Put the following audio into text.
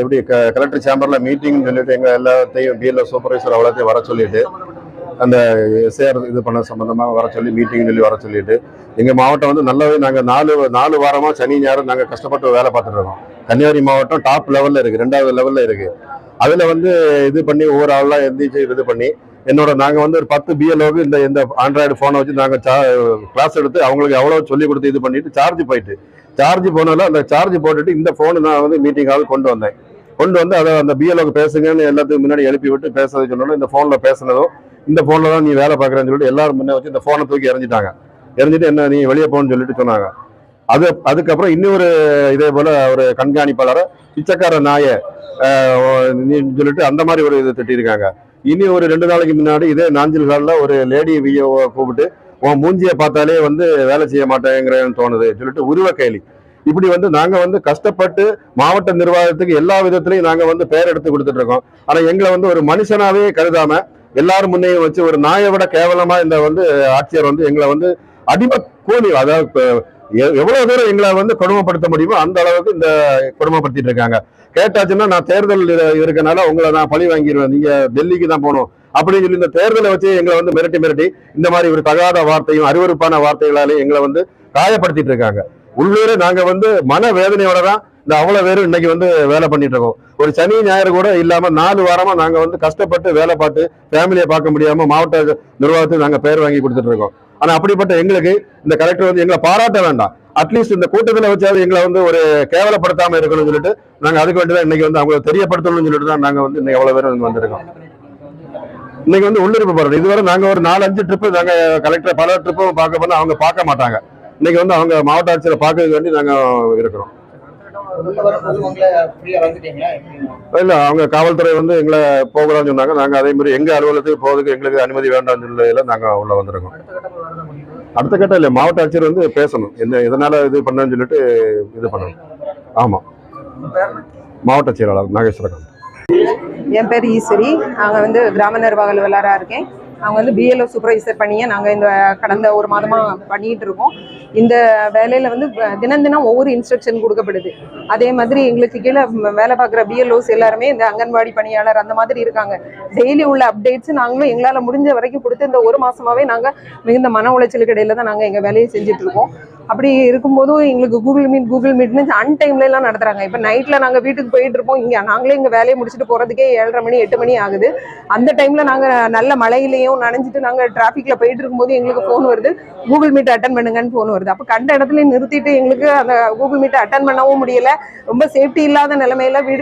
இப்படி collector சேம்பர்ல meeting சொல்லிட்டு எங்க எல்லாத்தையும் பிஎல்ஓ சூப்பர்வைசர் அவ்வளோத்தையும் வர சொல்லிட்டு அந்த எஸ்ஏஆர் இது பண்ண சம்மந்தமாக வர சொல்லி மீட்டிங் சொல்லி வர சொல்லிட்டு எங்கள் மாவட்டம் வந்து நல்லாவே நாங்கள் நாலு நாலு வாரமாக சனி ஞாயிறு நாங்கள் கஷ்டப்பட்டு வேலை பார்த்துட்டு இருக்கோம். கன்னியாகுமரி மாவட்டம் டாப் லெவல்ல இருக்குது ரெண்டாவது லெவல்ல இருக்கு. அதில் வந்து இது பண்ணி ஒவ்வொரு ஆளாக எந்திரிச்சு இது பண்ணி என்னோட நாங்கள் வந்து ஒரு பத்து பிஎல்ஓக்கு இந்த இந்த ஆண்ட்ராய்டு ஃபோனை வச்சு நாங்கள் சா கிளாஸ் எடுத்து அவங்களுக்கு எவ்வளோ சொல்லி கொடுத்து இது பண்ணிட்டு சார்ஜ் போயிட்டு. சார்ஜ் போனால அந்த சார்ஜ் போட்டுட்டு இந்த ஃபோனு நான் வந்து மீட்டிங் ஹால் கொண்டு வந்தேன். கொண்டு வந்து அதை அந்த பிஎல்ஓக்கு பேசுங்கன்னு எல்லாத்துக்கும் முன்னாடி எழுப்பி விட்டு பேசுறது சொன்னாலும் இந்த ஃபோனில் பேசுனதும் இந்த ஃபோனில் தான் நீ வேலை பார்க்குறேன்னு சொல்லிட்டு எல்லாரும் முன்னே வச்சு இந்த ஃபோனை தூக்கி எறிஞ்சிட்டாங்க. எறிஞ்சிட்டு என்ன நீ வெளியே போகணும்னு சொல்லிட்டு சொன்னாங்க. அது அதுக்கப்புறம் இன்னொரு இதே போல் ஒரு கண்காணிப்பாளரை பிச்சைக்கார நாய சொல்லிட்டு அந்த மாதிரி ஒரு இது திட்டிருக்காங்க. இனி ஒரு ரெண்டு நாளைக்கு முன்னாடி இதே நாஞ்சில் ஹாலில் ஒரு லேடி விஓவை கூப்பிட்டு உன் மூஞ்சியை பார்த்தாலே வந்து வேலை செய்ய மாட்டேங்கிறேன்னு தோணுது சொல்லிட்டு உருவ கேலி. இப்படி வந்து நாங்க வந்து கஷ்டப்பட்டு மாவட்ட நிர்வாகத்துக்கு எல்லா விதத்திலையும் நாங்க வந்து பெயர் எடுத்து கொடுத்துட்டு இருக்கோம். ஆனா எங்களை வந்து ஒரு மனுஷனாவே கருதாம எல்லாரும் முன்னையும் வச்சு ஒரு நாயை விட கேவலமா இந்த வந்து ஆட்சியர் வந்து எங்களை வந்து அடிமை கூலி அதாவது எவ்வளவு தூரம் எங்களை வந்து கொடுமைப்படுத்த முடியுமோ அந்த அளவுக்கு இந்த கொடுமைப்படுத்திட்டு இருக்காங்க. கேட்டாச்சுன்னா நான் தேர்தல் இருக்கனால உங்களை நான் பழி வாங்கிடுவேன் நீங்க டெல்லிக்கு தான் போகணும். அப்படின்னு சொல்லி இந்த தேர்தலை வச்சு எங்களை வந்து மிரட்டி மிரட்டி இந்த மாதிரி ஒரு தகாத வார்த்தையும் அறிவறுப்பான வார்த்தைகளாலே எங்களை வந்து காயப்படுத்திட்டு இருக்காங்க. உள்ளூரே நாங்க வந்து மன வேதனையோட தான் இந்த அவ்வளவு பேரும் இன்னைக்கு வந்து வேலை பண்ணிட்டு இருக்கோம். ஒரு சனி ஞாயிறு கூட இல்லாம நாலு வாரமா நாங்க வந்து கஷ்டப்பட்டு வேலை பார்த்து ஃபேமிலியை பார்க்க முடியாம மாவட்ட நிர்வாகத்துக்கு நாங்க பேர் வாங்கி கொடுத்துட்டு இருக்கோம். ஆனா அப்படிப்பட்ட எங்களுக்கு இந்த கலெக்டர் வந்து எங்களை பாராட்ட வேண்டாம். அட்லீஸ்ட் இந்த கூட்டத்தில் வச்சாவது எங்களை வந்து ஒரு கேவலப்படுத்தாம இருக்கணும்னு சொல்லிட்டு நாங்க அதுக்கு வேண்டி தான் இன்னைக்கு வந்து அவங்களுக்கு தெரியப்படுத்தணும்னு சொல்லிட்டு தான் நாங்க வந்து இன்னைக்கு எவ்வளவு பேர் இங்க வந்திருக்கோம். இன்னைக்கு வந்து உள்ளிருப்பு போறது. இதுவரை நாங்க ஒரு நாலு அஞ்சு ட்ரிப்பு நாங்க கலெக்டர் பல ட்ரிப்பும் பார்க்க போனா அவங்க பார்க்க மாட்டாங்க. இன்னைக்கு வந்து அவங்க மாவட்ட ஆட்சியரை பார்க்கறதுக்கு வேண்டி நாங்க இருக்கிறோம். இல்ல அவங்க காவல்துறை வந்து எங்களை போகலாம்னு சொன்னாங்க. நாங்க அதே மாதிரி எங்க அலுவலகத்துக்கு போறதுக்கு எங்களுக்கு அனுமதி வேண்டாம்னு சொல்லையில நாங்க உள்ள வந்திருக்கோம். அடுத்த கட்டம் இல்லை மாவட்ட ஆட்சியர் வந்து பேசணும். என்ன இதனால இது பண்ணணும்னு சொல்லிட்டு இது பண்ணணும். ஆமா. மாவட்ட செயலாளர் நாகேஸ்வரகாந்த். என் பேர் ஈஸ்வரி. நாங்கள் வந்து கிராம நிர்வாக அலுவலராக இருக்கேன். நாங்கள் வந்து பிஎல்ஓ சூப்பர்வைசர் பண்ணியே நாங்கள் இந்த கடந்த ஒரு மாதமாக பண்ணிகிட்டு இருக்கோம். இந்த வேலையில் வந்து தினம் தினம் ஒவ்வொரு இன்ஸ்ட்ரக்ஷன் கொடுக்கப்படுது. அதே மாதிரி எங்களுக்கு கீழே வேலை பார்க்குற பிஎல்ஓஸ் எல்லாருமே இந்த அங்கன்வாடி பணியாளர் அந்த மாதிரி இருக்காங்க. டெய்லி உள்ள அப்டேட்ஸ் நாங்களும் எங்களால் முடிஞ்ச வரைக்கும் கொடுத்து இந்த ஒரு மாதமாகவே நாங்கள் மிகுந்த மன உளைச்சலுக்கு இடையில தான் நாங்கள் எங்கள் வேலையை செஞ்சுட்டு இருக்கோம். அப்படி இருக்கும்போது எங்களுக்கு கூகுள் மீட் கூகுள் மீட்னு அன் டைம்ல எல்லாம் நடத்துறாங்க. இப்போ நைட்ல நாங்க வீட்டுக்கு போயிட்டு இருப்போம். இங்க நாங்களே இங்க வேலையை முடிச்சுட்டு போறதுக்கே ஏழரை மணி எட்டு மணி ஆகுது. அந்த டைம்ல நாங்க நல்ல மழையிலையும் நனைஞ்சிட்டு நாங்க டிராஃபிக்ல போயிட்டு இருக்கும்போது எங்களுக்கு ஃபோன் வருது. கூகுள் மீட் அட்டன் பண்ணுங்கன்னு ஃபோன் வருது. அப்போ கண்ட இடத்துல நிறுத்திட்டு எங்களுக்கு அந்த கூகுள் மீட் அட்டன் பண்ணவும் முடியல. ரொம்ப சேஃப்டி இல்லாத நிலைமையில வீடு